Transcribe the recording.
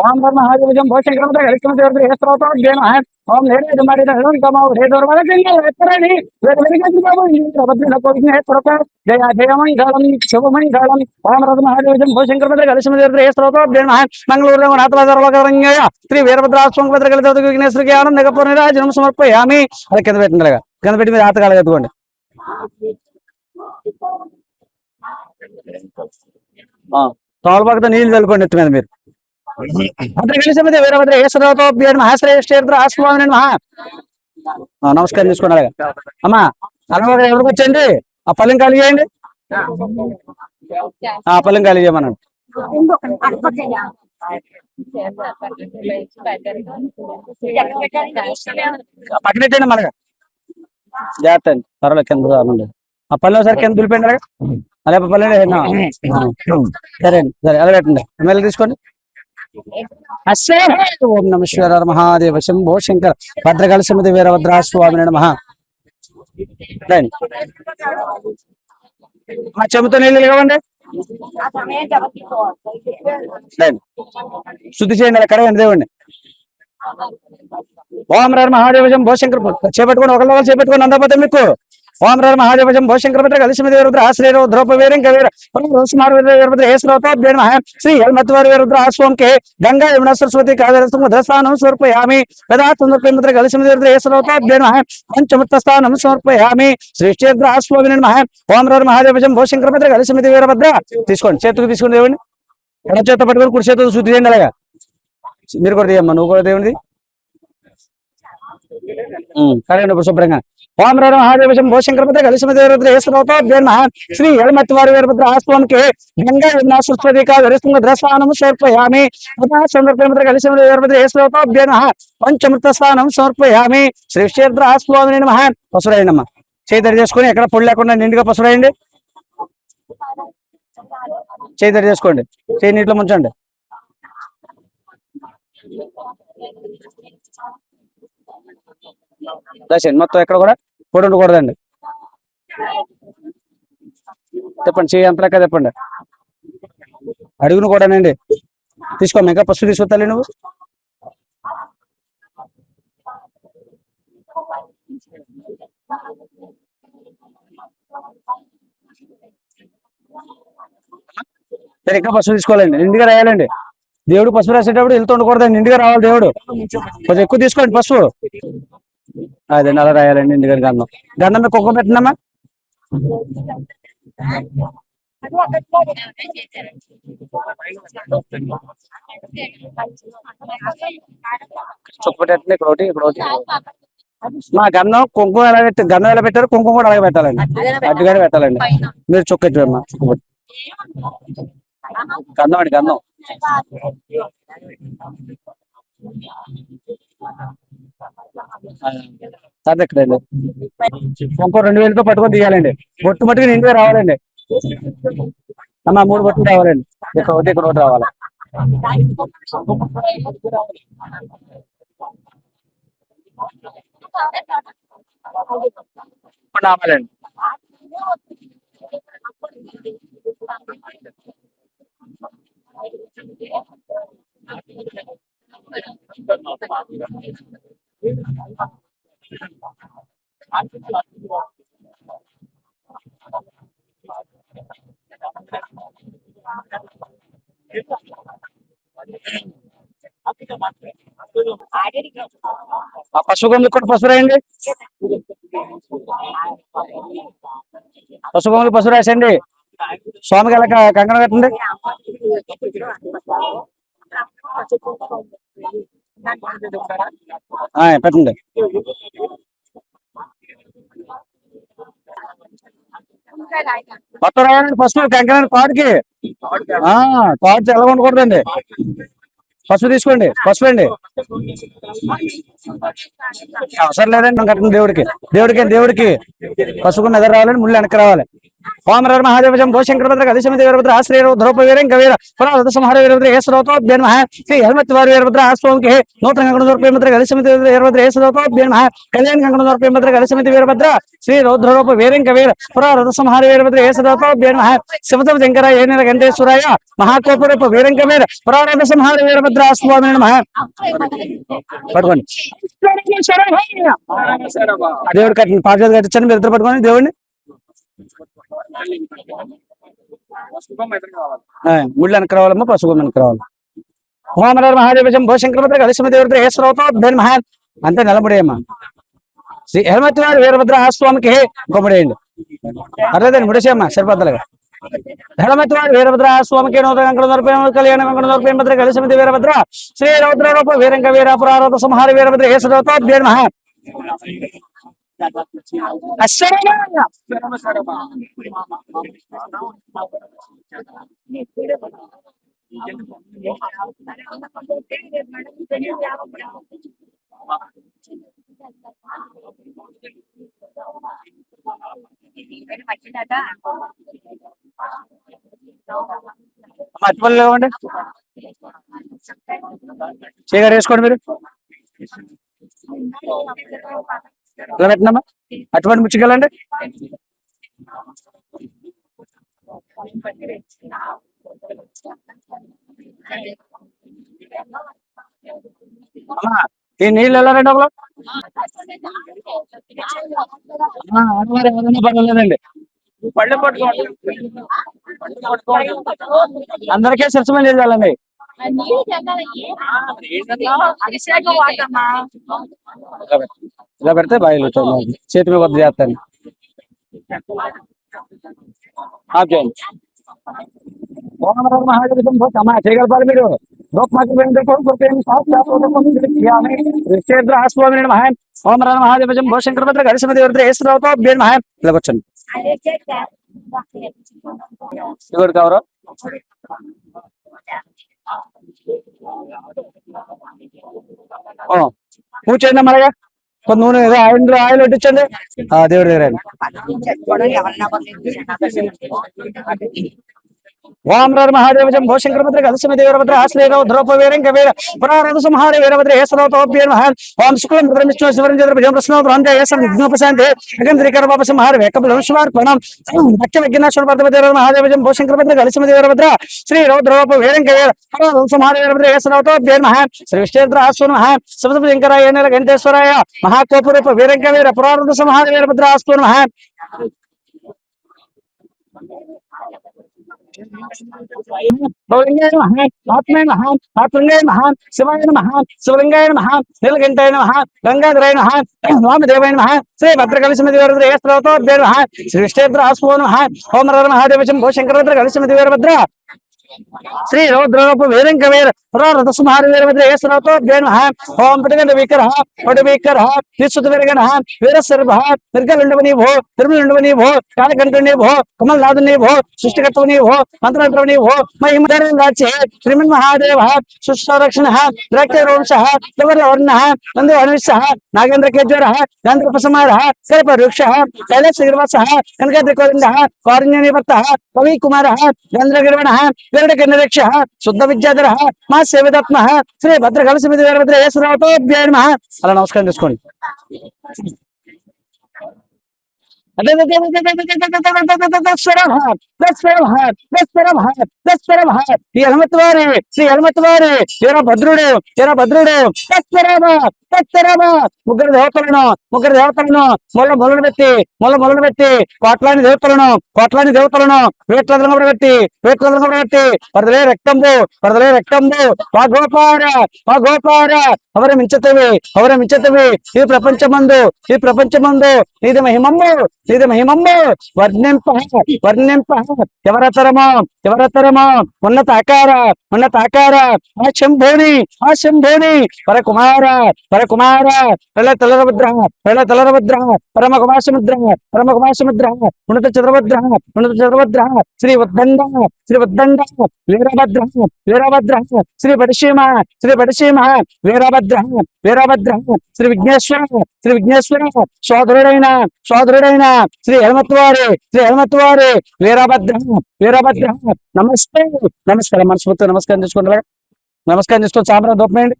ఓం బ్రహ్మ హాజం భోషంకరంతో కలిసిన దేవుడు ఏ స్తోత్రం దేన ఓం నేరేడు మరి కమావు రే దొరవల కింద ఎత్తరని వేరు వెలిగించి బాబు ఈ ప్రబద్ధిన కోరిన ఏ స్తోత్ర జయ జయమంగళం శుభమంగళం ఓం బ్రహ్మ హాజం భోషంకరంతో కలిసిన దేవుడు ఏ స్తోత్రం దేన మంగళూరు నాథల దర్వకరంగయ శ్రీ వీరభద్రాస్వామి భద్ర కలిత విఘ్నేశ్వరికి ఆనంద పూర్ణరాజనం సమర్పయామి అది కింద పెట్టండి అలాగా కింద పెట్టి మీరు ఆతకాలు ఎత్తుకోండి తోలపాకతో నీళ్ళు చల్లుకోండి ఎత్తు మీద మీరు. భద్రకాళి వీరభద్ర ఈశ్వరరావుతో మహాశ్రేష్ఠ ఆస్వామి మహా నమస్కారం తీసుకోండి అమ్మా అలవాటు ఎవరికి వచ్చండి ఆ పల్లెం ఖాళీ చేయండి. ఆ పల్లెం ఖాళీ చేయమనండి. పక్కనెట్టండి పెట్టండి మనగా జాగ్రత్త అండి. పర్వాలేదు కింద రానండి ఆ పల్లె ఒకసారి కింద దులిపండి అలాగా. అదే పల్లె సరే అండి సరే అలా పెట్టండి ఎమ్మెల్యే తీసుకోండి. ఓం నమ శివర మహాదేవ శంభో శంకర. భద్రకాళ సమితి వీరభద్ర స్వామి నమ మా చెబుతో నీళ్ళు ఇవ్వండి శుద్ధి చేయండి అక్కడ దేవుడిని ఓం రారు మహాదేవజం భోశంకర్ చేపట్టుకొని ఒకళ్ళు ఒకళ్ళు చేపట్టుకొని అందకపోతే మీకు. ఓం రారు మహాదేవజం భోశంకర్ భద్ర కలిసి మీద వీరభద్ర ఆశ్రయ ద్రౌప వీరం కవీర రోసుమార్ శ్రీ హేల్మత్వారి వీరభద్ర ఆశ్వం కే గంగా యమున సరస్వతి కావేరస్థం భద్రస్థానం సమర్పయామి. యదా చంద్రపేంద్ర కలిసి మీద ఏ శ్రోత పంచమృత స్థానం సమర్పయామి. శ్రీ ఆశ్వమి నమ. ఓం రారు మహాదేవజం భోశంకర్ భద్ర వీరభద్ర తీసుకోండి చేతుకు తీసుకోండి దేవుడిని ఎడ చేత పట్టుకొని కుడి చేతితో శుద్ధి చేయండి అలాగా. మీరు కూడా తీయమ్మా నువ్వు కూడా దేవుడిది కరెంట్ శుభ్రంగా వామరావు మహాదేవశం భోశంకరపత్ర కలిసిమదేవరుద్ర ఏసులోపాభ్యన్న శ్రీ ఎడమత్తి వారి వీరభద్ర ఆశ్రమంకి గంగా సరస్వతి కాదరిస్తుంగ ద్రస్థానం సమర్పయామి. చంద్రపేమద్ర కలిసిమదేవరుద్ర ఏసులోపాభ్యన్న పంచమృత స్థానం సమర్పయామి. శ్రీ క్షేత్ర నేను నమ. పసురాయండమ్మా చేతడి చేసుకొని ఎక్కడ పొడి లేకుండా నిండుగా పసురాయండి చేతడి చేసుకోండి. చేయి నీటిలో ముంచండి. దశండి మొత్తం ఎక్కడ కూడా పొడి ఉండకూడదండి. చెప్పండి చేయి అంత లెక్క చెప్పండి. అడుగును కూడానండి. తీసుకో ఇంకా పసుపు తీసుకొస్తాలి నువ్వు. సరే ఇంకా పసుపు తీసుకోవాలండి. నిండుగా రాయాలండి. దేవుడు పసుపు రాసేటప్పుడు వెళ్తూ ఉండకూడదండి నిండుగా రావాలి దేవుడు. కొంచెం ఎక్కువ తీసుకోండి పసుపు. అదే అలా రాయాలండి ఇంటికాడ గంధం గంధం మీద కుక్క పెట్టినమ్మా చుక్క పెట్టండి ఇక్కడ ఒకటి ఇక్కడ ఒకటి. మా గంధం కుంకుమ ఎలా పెట్టి గంధం ఎలా పెట్టారు కుంకుమ కూడా అలాగే పెట్టాలండి. అడ్డుగానే పెట్టాలండి. మీరు చుక్క పెట్టమ్మా చుక్క పెట్టు గంధం అండి గంధం. సార్ ఎక్కడ ఇంకో రెండు వేలతో పట్టుకొని తీయాలండి. బొట్టు మట్టుకు నిండుగా రావాలండి. అన్న మూడు బొట్టులు రావాలండి. ఇక్కడ ఒకటి ఇక్కడ ఒకటి రావాలి. రావాలండి. ఆ పసుపు గొంతులు కూడా పసుపు రాయండి? పసుపు గొంతులు పసుపు రాసండి స్వామికి అలా కంకణం కట్టండి? పెట్టండి. మొత్తం రాయాలండి పసుపు కంకణం కాడుకి ఆ కాడు ఎలా ఉండకూడదండి పసుపు తీసుకోండి పసుపు అండి అవసరం లేదండి మనం కట్టండి దేవుడికి. దేవుడికి దేవుడికి. పసుపు నిద్ర రావాలండి ముళ్ళు వెనక్కి రావాలి. ఓం రర్ మహాదేవజం భోశంకరభద్ర గదిశమితి వీరభద్ర ఆశ్రయ ధ్రువ వీరం గవీర పురాధ సంహార వీరభద్ర ఏ శ్రోతోభ్యన్ మహా శ్రీ హనుమతి వారి వీరభద్ర ఆశ్రమంకి నూతన కంకణ దూర్పేమద్ర గదిశమితి వీరభద్ర ఏ శ్రోతోభ్యన్ మహా కళ్యాణ కంకణ దూర్పేమద్ర గదిశమితి వీరభద్ర శ్రీ రౌద్రరూప వీరం గవీర పురాధ సంహార వీరభద్ర ఏ శ్రోతోభ్యన్ మహా శివత శంకర ఏనిల గంటేశ్వరాయ మహాకోపరూప వీరం గవీర పురాధ సంహార వీరభద్ర స్వామి మహా పట్టుకోండి. దేవుడు కట్టిన పాఠాలు కట్టించండి మీరు ఇద్దరు పట్టుకోండి దేవుడిని. ఆ, ముళ్ళు రావాలమ్మా పసుపు వెనక్కి రావాలి. హోమనర్ మహాదేవజం భూశంకరభద్ర కలిసిమ దేవుడు ఏ శ్రోతో బెన్ మహా అంతే నిలబడేయమ్మా శ్రీ హేమతి వారి వీరభద్ర ఆ స్వామికి గొమ్మడేయండి అర్లేదండి ముడేసేయమ్మా సరిపోద్దలుగా. ధర్మతి వారి వీరభద్ర ఆ స్వామికి నూతన దొరపేమ కళ్యాణ వెంకట దొరపేమ భద్ర కలిసిమతి వీరభద్ర శ్రీ రౌద్ర రూప వీరంగ వీరాపురారోధ సంహార వీరభద్ర ఏ శ్రోతో బెన్ మహా అశ్వరణ అటుపల్లి లేవండి చీగారు వేసుకోండి మీరు. ఇలా పెట్టినమ్మా అటువంటి ముచ్చుకెళ్ళండి ఈ నీళ్ళు ఎలా రండి ఒకళ్ళు ఆడవారు ఎవరైనా పర్వాలేదండి. పళ్ళు పట్టుకోండి. అందరికీ నీళ్ళు వెళ్ళండి అభిషేకం వాటమ్మా ఇలా పెట్టు. ఇలా పెడితే బాయిలు వచ్చాయి చేతి మీద కొద్ది చేస్తాను ఆఫ్ చేయండి ఓం నమః మహాదేవ శంభో అమ్మా చేయగలపాలి మీరు గోపమాకి ఋషేంద్ర ఆస్వామి నమః ఓం నమః మహాదేవ శంభో శంకరభద్ర గరిశమదేవ రుద్ర ఏసురావుతో బేన్ మహా ఇలా కూర్చోండి ఎవరు కావరు పూజ చేయండి మరగా కొంత నూనె ఏదో ఆయిల్ ఆయిల్ పెట్టించండి ఆ దేవుడి దగ్గర ఓం రర్ మహాదేవజం భోశంకరభద్ర గదశమి దేవరభద్ర ఆశ్రయరావు ధ్రువ వీరం కవీర పురారథ సంహార వీరభద్ర ఏసరవతోభ్యేర్ మహాన్ ఓం శుక్లం భద్రం విష్ణు శివరం చంద్ర భజం ప్రశ్న బ్రహ్మ ఏసం విఘ్నోపశాంతి. అగంధ్రికర పాప సంహార వేకబలం శివార్పణం భక్త విఘ్నేశ్వర భద్రభద్ర మహాదేవజం భోశంకరభద్ర గదశమి దేవరభద్ర శ్రీ రౌద్రవప వీరం కవీర పురారథ సంహార వీరభద్ర ఏసరవతోభ్యేర్ మహాన్ శ్రీ విష్ణేంద్ర ఆశ్వర మహాన్ శివశివ శంకరాయ ఏనేల గంటేశ్వరాయ మహాకోపరూప వీరం కవీర పురారథ సంహార వీరభద్ర ఆశ్వర మహాన్ గౌరంగాయ మహాన్ ఆత్మాయ మహాన్ ఆత్మంగాయ మహాన్ శివాయ మహాన్ శివలింగాయ మహాన్ నీలకంఠాయ మహాన్ గంగాధరాయ మహాన్ వామదేవాయ మహాన్ శ్రీ భద్రకలిశమతి వీరభద్ర ఏ స్తోతో మహాన్ శ్రీ విష్ణేంద్ర ఆస్పో మహాన్ ఓమర మహాదేవశం భో శంకరభద్ర కలిశమతి శ్రీ రౌద్రరూప వీరంక వీర పురారథ సంహార వీరభద్ర ఏ స్తోతో మహాన్ ఓం పటగండ వికర పటు వికర నిశ్చుత విరగణ వీరసర్భ నిర్గలుండవని భో తిరుమలుండవని భో కాలకంఠుని భో కమల్నాథుని భో సృష్టికర్తవని భో మంత్రమంత్రవుని భో మహిమధరం రాజ్య శ్రీమన్ మహాదేవ సుస్వరక్షణ ద్రక్తవంశ వర్ణ నంది అనిశ నాగేంద్ర కేజ్వర గాంధ్రపసమార కల్ప వృక్ష కైలాస గిరివాస కనకాద్రికోరింద కారుణ్య నివర్త కవి కుమార గంధ్రగిరవణ గరుడ కిన్నరక్ష శుద్ధ విద్యాధర మా సేవదత్మ శ్రీ భద్ర కలసి మీద వీరభద్ర యేసురావుతో అలా నమస్కారం చేసుకోండి అదే ఈ హనుమత్ వారి శ్రీ హనుమత్ వారి తీరా భద్రుడు తీరా భద్రుడు ముగ్గురు దేవతలను ముగ్గురు దేవతలను మొల్ల మొదలు పెట్టి మొల్ల మొదలు పెట్టి కోట్లాని దేవతలను కోట్లాని దేవతలను వేట్లను పెట్టి వేట్లను పెట్టి వరదలే రక్తంబు వరదలే రక్తంబు. మా గోపార మా గోపార అవర మించతవి అవర మించతవి ఈ ప్రపంచమందు ఈ ప్రపంచమందు నీది మహిమమ్ము నీది మహిమమ్ము. వర్ణింప వర్ణింప. ఎవరతరమో? ఎవరతరమో? ఉన్నత ఆకార ఉన్నత ఆకార. ఆ శంభోని ఆ శంభోని. పరకుమార పరకుమార. ప్రళ తలరభద్ర ప్రళ తలరభద్ర పరమ కుమాసముద్ర పరమ కుమాసముద్ర ఉన్నత చంద్రభద్ర ఉన్నత చంద్రభద్ర శ్రీ ఉద్దండ శ్రీ ఉద్దండ. వీరభద్ర వీరభద్ర. శ్రీ పడిశీమ శ్రీ పడిశీమ వీరభద్ర వీరభద్ర. శ్రీ విఘ్నేశ్వర శ్రీ విఘ్నేశ్వర. సోదరుడైన సోదరుడైన శ్రీ హనుమత్వారి శ్రీ హనుమత్వారి. వీరభద్ర వీరభద్ర నమస్తే. నమస్కారం మనస్ఫూర్తి నమస్కారం చేసుకోండి నమస్కారం చేసుకోండి సాంబ్రా దూపమేయండి.